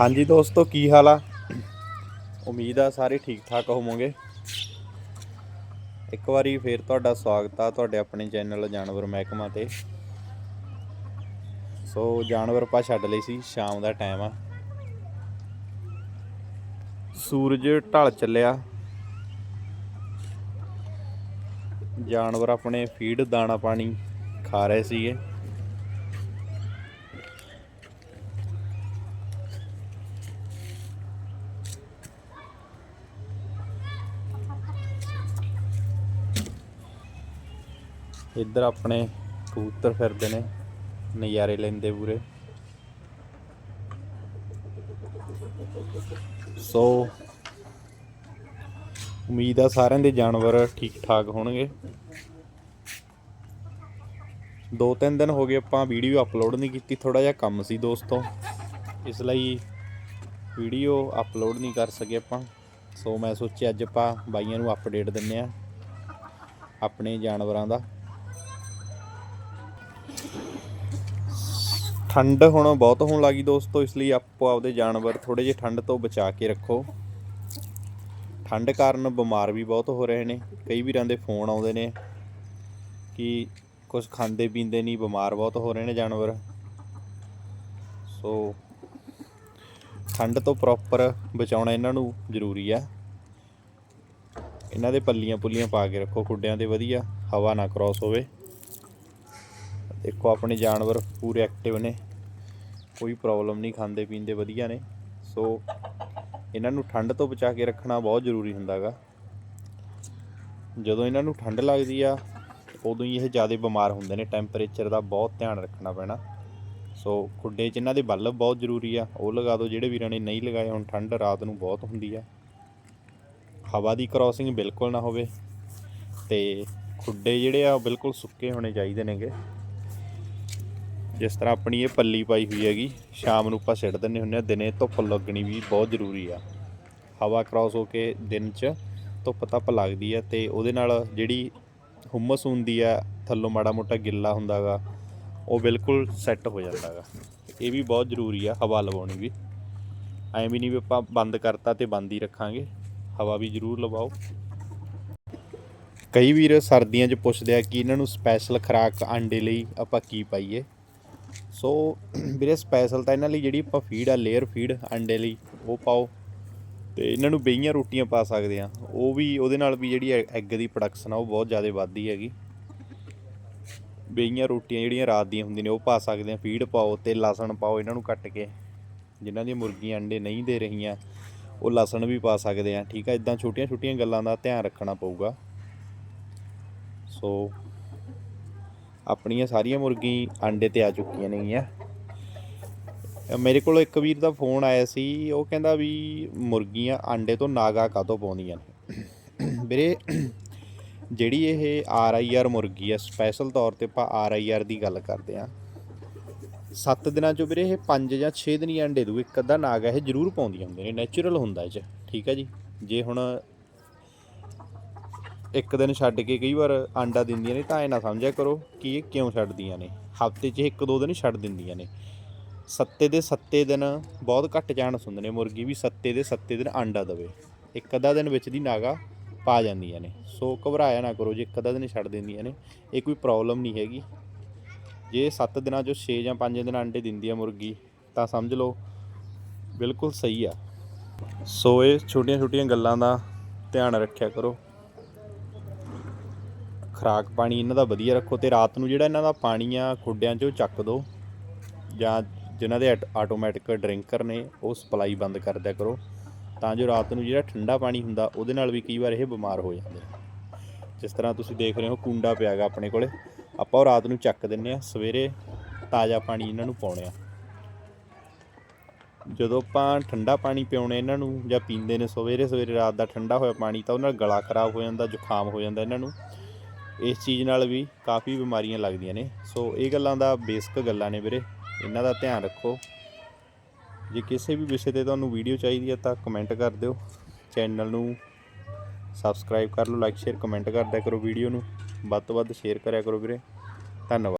ਹਾਂਜੀ ਦੋਸਤੋ, ਕੀ ਹਾਲ ਆ? ਉਮੀਦ ਆ ਸਾਰੇ ਠੀਕ ਠਾਕ ਹੋਵੋਗੇ। ਇੱਕ ਵਾਰੀ ਫੇਰ ਤੁਹਾਡਾ ਸਵਾਗਤ ਆ ਤੁਹਾਡੇ ਆਪਣੇ ਚੈਨਲ ਜਾਨਵਰ ਮਹਿਕਮਾ ਤੇ। ਸੋ ਜਾਨਵਰ ਪਾ ਛੱਡ ਲਈ ਸੀ, ਸ਼ਾਮ ਦਾ ਟਾਈਮ ਆ। ਸੂਰਜ ਢਲ ਚੱਲਿਆ। ਜਾਨਵਰ ਆਪਣੇ ਫੀਡ ਦਾਣਾ ਪਾਣੀ ਖਾ ਰਹੇ ਸੀਗੇ। ਇੱਧਰ ਆਪਣੇ ਕਬੂਤਰ ਫਿਰਦੇ ਨੇ, ਨਜ਼ਾਰੇ ਲੈਂਦੇ ਪੂਰੇ। ਸੋ, ਉਮੀਦ ਆ ਸਾਰਿਆਂ ਦੇ ਜਾਨਵਰ ਠੀਕ ਠਾਕ ਹੋਣਗੇ। ਦੋ ਤਿੰਨ ਦਿਨ ਹੋ ਗਏ, ਆਪਾਂ ਵੀਡੀਓ ਅਪਲੋਡ ਨਹੀਂ ਕੀਤੀ ਥੋੜਾ ਜਿਹਾ ਕੰਮ ਸੀ ਦੋਸਤੋ। ਇਸ ਲਈ ਵੀਡੀਓ ਅਪਲੋਡ ਨਹੀਂ ਕਰ ਸਕੇ ਆਪਾਂ। ਸੋ ਮੈਂ ਸੋਚਿਆ ਅੱਜ ਆਪਾਂ ਬਾਈਆਂ ਨੂੰ ਅਪਡੇਟ ਦਿੰਨੇ ਆ ਆਪਣੇ ਜਾਨਵਰਾਂ ਦਾ। ਠੰਡ ਹੁਣ ਬਹੁਤ ਹੋਣ ਲੱਗੀ ਦੋਸਤੋ, ਇਸ ਲਈ ਆਪੋ ਆਪਦੇ ਜਾਨਵਰ ਥੋੜੇ ਜਿਹੇ ਠੰਡ ਤੋਂ ਬਚਾ ਕੇ ਰੱਖੋ। ਠੰਡ ਕਾਰਨ ਬਿਮਾਰ ਵੀ ਬਹੁਤ ਹੋ ਰਹੇ ਨੇ। ਕਈ ਵੀਰਾਂ ਦੇ ਫੋਨ ਆਉਂਦੇ ਨੇ ਕਿ ਕੁਝ ਖਾਂਦੇ ਪੀਂਦੇ ਨਹੀਂ, ਬਿਮਾਰ ਬਹੁਤ ਹੋ ਰਹੇ ਨੇ ਜਾਨਵਰ। ਸੋ ਠੰਡ ਤੋਂ ਪ੍ਰੋਪਰ ਬਚਾਉਣਾ ਇਹਨਾਂ ਨੂੰ ਜ਼ਰੂਰੀ ਆ। ਇਹਨਾਂ ਦੇ ਪੱਲੀਆਂ ਪੁੱਲੀਆਂ ਪਾ ਕੇ ਰੱਖੋ ਖੁੱਡਿਆਂ ਤੇ ਵਧੀਆ, ਹਵਾ ਨਾ ਕ੍ਰਾਸ ਹੋਵੇ। ਦੇਖੋ, ਆਪਣੇ ਜਾਨਵਰ ਪੂਰੇ ਐਕਟਿਵ ਨੇ। ਕੋਈ ਪ੍ਰੋਬਲਮ ਨਹੀਂ, ਖਾਂਦੇ ਪੀਂਦੇ ਵਧੀਆ ਨੇ। ਸੋ ਇਹਨਾਂ ਨੂੰ ਠੰਡ ਤੋਂ ਬਚਾ ਕੇ ਰੱਖਣਾ ਬਹੁਤ ਜ਼ਰੂਰੀ ਹੁੰਦਾਗਾ। ਜਦੋਂ ਇਹਨਾਂ ਨੂੰ ਠੰਡ ਲੱਗਦੀ ਆ, ਉਦੋਂ ਹੀ ਇਹ ਜ਼ਿਆਦਾ ਬਿਮਾਰ ਹੁੰਦੇ ਨੇ। ਟੈਂਪਰੇਚਰ ਦਾ ਬਹੁਤ ਧਿਆਨ ਰੱਖਣਾ ਪੈਣਾ। ਸੋ ਖੁੱਡੇ 'ਚ ਇਹਨਾਂ ਦੇ ਬੱਲਬ ਬਹੁਤ ਜ਼ਰੂਰੀ ਆ। ਉਹ ਲਗਾ ਦਿਓ, ਜਿਹੜੇ ਵੀਰਾਂ ਨੇ ਨਹੀਂ ਲਗਾਏ, ਹੁਣ ਠੰਡ ਰਾਤ ਨੂੰ ਬਹੁਤ ਹੁੰਦੀ ਆ। ਹਵਾ ਦੀ ਕ੍ਰਾਸਿੰਗ ਬਿਲਕੁਲ ਨਾ ਹੋਵੇ। ਤੇ ਖੁੱਡੇ ਜਿਹੜੇ ਆ, ਉਹ ਬਿਲਕੁਲ ਸੁੱਕੇ ਹੋਣੇ ਚਾਹੀਦੇ ਨੇਗੇ। ਜਿਸ ਤਰ੍ਹਾਂ ਆਪਣੀ ਇਹ ਪੱਲੀ ਪਾਈ ਹੋਈ ਹੈਗੀ, ਸ਼ਾਮ ਨੂੰ ਆਪਾਂ ਸਿੱਟ ਦਿੰਨੇ ਹੁੰਨੇ ਆ ਦਿਨੇ ਧੁੱਪ ਲੱਗਣੀ ਵੀ ਬਹੁਤ ਜ਼ਰੂਰੀ ਆ। ਹਵਾ ਕ੍ਰਾਸ ਹੋ ਕੇ ਦਿਨ 'ਚ ਧੁੱਪ ਧੱਪ ਲੱਗਦੀ ਆ ਤੇ ਉਹਦੇ ਨਾਲ ਜਿਹੜੀ ਹੁਮਸ ਹੁੰਦੀ ਆ, ਥੱਲੋਂ ਮਾੜਾ ਮੋਟਾ ਗਿੱਲਾ ਹੁੰਦਾਗਾ ਉਹ ਬਿਲਕੁਲ ਸੈੱਟ ਹੋ ਜਾਂਦਾਗਾ ਇਹ ਵੀ ਬਹੁਤ ਜ਼ਰੂਰੀ ਆ ਹਵਾ ਲਵਾਉਣੀ ਵੀ। ਐਵੇਂ ਵੀ ਨਹੀਂ ਵੀ ਆਪਾਂ ਬੰਦ ਕਰਤਾ ਤੇ ਬੰਦ ਹੀ ਰੱਖਾਂਗੇ। ਹਵਾ ਵੀ ਜ਼ਰੂਰ ਲਵਾਓ। ਕਈ ਵੀਰ ਸਰਦੀਆਂ 'ਚ ਪੁੱਛਦੇ ਆ ਕਿ ਇਹਨਾਂ ਨੂੰ ਸਪੈਸ਼ਲ ਖੁਰਾਕ ਆਂਡੇ ਲਈ ਆਪਾਂ ਕੀ ਪਾਈਏ? ਸੋ ਵੀਰੇ ਸਪੈਸ਼ਲ ਤਾਂ ਇਹਨਾਂ ਲਈ ਜਿਹੜੀ ਆਪਾਂ ਫੀਡ ਆ ਲੇਅਰ ਫੀਡ ਅੰਡੇ ਲਈ, ਉਹ ਪਾਓ। ਤੇ ਇਹਨਾਂ ਨੂੰ ਬੇਈਆਂ ਰੋਟੀਆਂ ਪਾ ਸਕਦੇ ਆ। ਉਹ ਵੀ, ਉਹਦੇ ਨਾਲ ਵੀ ਜਿਹੜੀ ਐਗ ਦੀ ਪ੍ਰੋਡਕਸ਼ਨ ਆ, ਉਹ ਬਹੁਤ ਜ਼ਿਆਦਾ ਵੱਧਦੀ ਹੈਗੀ। ਬੇਈਆਂ ਰੋਟੀਆਂ ਜਿਹੜੀਆਂ ਰਾਤ ਦੀਆਂ ਹੁੰਦੀਆਂ ਨੇ, ਉਹ ਪਾ ਸਕਦੇ ਆ। ਫੀਡ ਪਾਓ ਤੇ ਲਸਣ ਪਾਓ ਇਹਨਾਂ ਨੂੰ ਕੱਟ ਕੇ। ਜਿਨ੍ਹਾਂ ਦੀਆਂ ਮੁਰਗੀਆਂ ਅੰਡੇ ਨਹੀਂ ਦੇ ਰਹੀਆਂ, ਉਹ ਲਸਣ ਵੀ ਪਾ ਸਕਦੇ ਆ। ਠੀਕ ਆ ਇਦਾਂ ਛੋਟੀਆਂ ਛੋਟੀਆਂ ਗੱਲਾਂ ਦਾ ਧਿਆਨ ਰੱਖਣਾ ਪਊਗਾ। ਸੋ ਆਪਣੀਆਂ ਸਾਰੀਆਂ ਮੁਰਗੀ ਆਂਡੇ ਤੇ ਆ ਚੁੱਕੀਆਂ ਨੇਗੀਆਂ। ਮੇਰੇ ਕੋਲ ਇੱਕ ਵੀਰ ਦਾ ਫੋਨ ਆਇਆ ਸੀ, ਉਹ ਕਹਿੰਦਾ ਵੀ ਮੁਰਗੀਆਂ ਆਂਡੇ ਤੋਂ ਨਾਗਾ ਕਾਹਤੋਂ ਪਾਉਂਦੀਆਂ ਨੇ। ਵੀਰੇ, ਜਿਹੜੀ ਇਹ ਆਰ ਆਈ ਆਰ ਮੁਰਗੀ ਆ, ਸਪੈਸ਼ਲ ਤੌਰ ਤੇ ਆਪਾਂ ਆਰ ਆਈ ਆਰ ਦੀ ਗੱਲ ਕਰਦੇ ਆ 7 ਦਿਨਾਂ ਚੋਂ ਵੀਰੇ, ਇਹ 5 ਜਾਂ 6 ਦਿਨ ਹੀ ਅੰਡੇ ਦੂ ਇੱਕ ਅੱਧਾ ਨਾਗ ਇਹ ਜ਼ਰੂਰ ਪਾਉਂਦੀਆਂ ਹੁੰਦੀਆਂ ਨੇ ਨੇਚਰਲ ਹੁੰਦਾ ਇਹ ਚ, ਠੀਕ ਹੈ ਜੀ? ਜੇ ਹੁਣ ਇੱਕ ਦਿਨ ਛੱਡ ਕੇ ਕਈ ਵਾਰ ਆਂਡਾ ਦਿੰਦੀਆਂ ਨੇ, ਤਾਂ ਇਹ ਨਾ ਸਮਝਿਆ ਕਰੋ ਕਿ ਇਹ ਕਿਉਂ ਛੱਡਦੀਆਂ ਨੇ? ਹਫ਼ਤੇ 'ਚ ਇੱਕ ਦੋ ਦਿਨ ਛੱਡ ਦਿੰਦੀਆਂ ਨੇ। ਸੱਤੇ ਦੇ ਸੱਤੇ ਦਿਨ ਬਹੁਤ ਘੱਟ ਚਾਂਸ ਹੁੰਦੇ ਨੇ ਮੁਰਗੀ ਵੀ ਸੱਤੇ ਦੇ ਸੱਤੇ ਦਿਨ ਆਂਡਾ ਦੇਵੇ। ਇੱਕ ਅੱਧਾ ਦਿਨ ਵਿੱਚ ਦੀ ਨਾਗਾ ਪਾ ਜਾਂਦੀਆਂ ਨੇ। ਸੋ ਘਬਰਾਇਆ ਨਾ ਕਰੋ ਜੇ ਇੱਕ ਅੱਧਾ ਦਿਨ ਛੱਡ ਦਿੰਦੀਆਂ ਨੇ, ਇਹ ਕੋਈ ਪ੍ਰੋਬਲਮ ਨਹੀਂ ਹੈਗੀ। ਜੇ 7 ਦਿਨਾਂ ਚੋਂ 6 ਜਾਂ 5 ਦਿਨ ਆਂਡੇ ਦਿੰਦੀ ਆ ਮੁਰਗੀ, ਤਾਂ ਸਮਝ ਲਓ ਬਿਲਕੁਲ ਸਹੀ ਆ। ਸੋ ਇਹ ਛੋਟੀਆਂ ਛੋਟੀਆਂ ਗੱਲਾਂ ਦਾ ਧਿਆਨ ਰੱਖਿਆ ਕਰੋ। ਖਰਾਕ ਪਾਣੀ ਇਹਨਾਂ ਦਾ ਵਧੀਆ ਰੱਖੋ ਤੇ ਰਾਤ ਨੂੰ ਜਿਹੜਾ ਇਹਨਾਂ ਦਾ ਪਾਣੀ ਆ ਖੁੱਡਿਆਂ 'ਚੋਂ ਚੱਕ ਦਿਓ ਜਾਂ ਜਿਨ੍ਹਾਂ ਦੇ ਆਟੋਮੈਟਿਕ ਡਰਿੰਕਰ ਨੇ, ਉਹ ਸਪਲਾਈ ਬੰਦ ਕਰ ਦਿਆ ਕਰੋ। ਤਾਂ ਜੋ ਰਾਤ ਨੂੰ ਜਿਹੜਾ ਠੰਡਾ ਪਾਣੀ ਹੁੰਦਾ, ਉਹਦੇ ਨਾਲ ਵੀ ਕਈ ਵਾਰ ਇਹ ਬਿਮਾਰ ਹੋ ਜਾਂਦੇ ਜਿਸ ਤਰ੍ਹਾਂ ਤੁਸੀਂ ਦੇਖ ਰਹੇ ਹੋ, ਕੁੰਡਾ ਪਿਆਗਾ ਆਪਣੇ ਕੋਲੇ। ਆਪਾਂ ਉਹ ਰਾਤ ਨੂੰ ਚੱਕ ਦਿੰਨੇ ਆ, ਸਵੇਰੇ ਤਾਜ਼ਾ ਪਾਣੀ ਇਹਨਾਂ ਨੂੰ ਪਾਉਣੇ ਆ। ਜਦੋਂ ਆਪਾਂ ਠੰਡਾ ਪਾਣੀ ਪਿਉਣੇ ਇਹਨਾਂ ਨੂੰ ਜਾਂ ਪੀਂਦੇ ਨੇ ਸਵੇਰੇ ਸਵੇਰੇ ਰਾਤ ਦਾ ਠੰਡਾ ਹੋਇਆ ਪਾਣੀ, ਤਾਂ ਉਹਨਾਂ ਨਾਲ ਗਲਾ ਖਰਾਬ ਹੋ ਜਾਂਦਾ, ਜ਼ੁਕਾਮ ਹੋ ਜਾਂਦਾ ਇਹਨਾਂ ਨੂੰ। ਇਸ ਚੀਜ਼ ਨਾਲ ਵੀ ਕਾਫੀ ਬਿਮਾਰੀਆਂ ਲੱਗਦੀਆਂ ਨੇ। ਸੋ ਇਹ ਗੱਲਾਂ ਦਾ ਬੇਸਿਕ ਗੱਲਾਂ ਨੇ ਵੀਰੇ। ਇਹਨਾਂ ਦਾ ਧਿਆਨ ਰੱਖੋ। ਜੇ ਕਿਸੇ ਵੀ ਵਿਸ਼ੇ ਤੇ ਤੁਹਾਨੂੰ ਵੀਡੀਓ ਚਾਹੀਦੀ ਹੈ ਤਾਂ ਕਮੈਂਟ ਕਰ ਦਿਓ। ਚੈਨਲ ਨੂੰ ਸਬਸਕ੍ਰਾਈਬ ਕਰ ਲਓ ਲਾਈਕ ਸ਼ੇਅਰ ਕਮੈਂਟ ਕਰਦਿਆ ਕਰੋ ਵੀਡੀਓ ਨੂੰ। ਵੱਧ ਤੋਂ ਵੱਧ ਸ਼ੇਅਰ ਕਰਿਆ ਕਰੋ ਵੀਰੇ। ਧੰਨਵਾਦ।